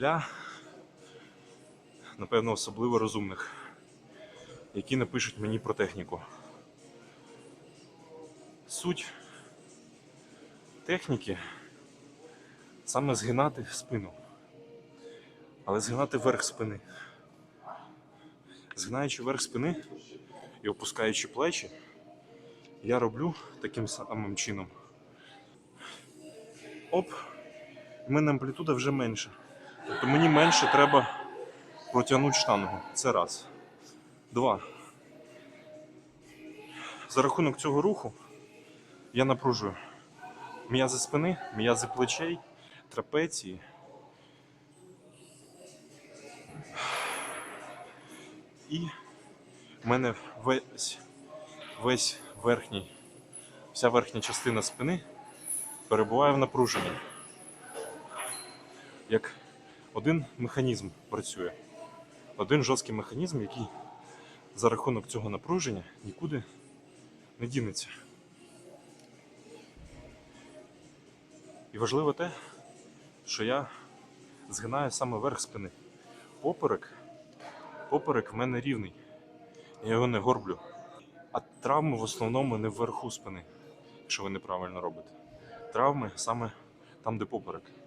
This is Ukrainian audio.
для, напевно, особливо розумних, які напишуть мені про техніку. Суть техніки саме згинати спину, але згинати верх спини. Згинаючи верх спини і опускаючи плечі, я роблю таким самим чином. Оп, в мене амплітуда вже менша. Тобто мені менше треба протягнути штангу. Це раз. Два. За рахунок цього руху я напружую м'язи спини, м'язи плечей, трапеції. І в мене весь, весь верхній, вся верхня частина спини перебуває в напруженні. Як один механізм працює. Один жорсткий механізм, який за рахунок цього напруження нікуди не дінеться. І важливо те, що я згинаю саме верх спини. Поперек, поперек в мене рівний. Я його не горблю. А травми в основному не вверху спини, якщо ви неправильно робите. Травми саме там, де поперек.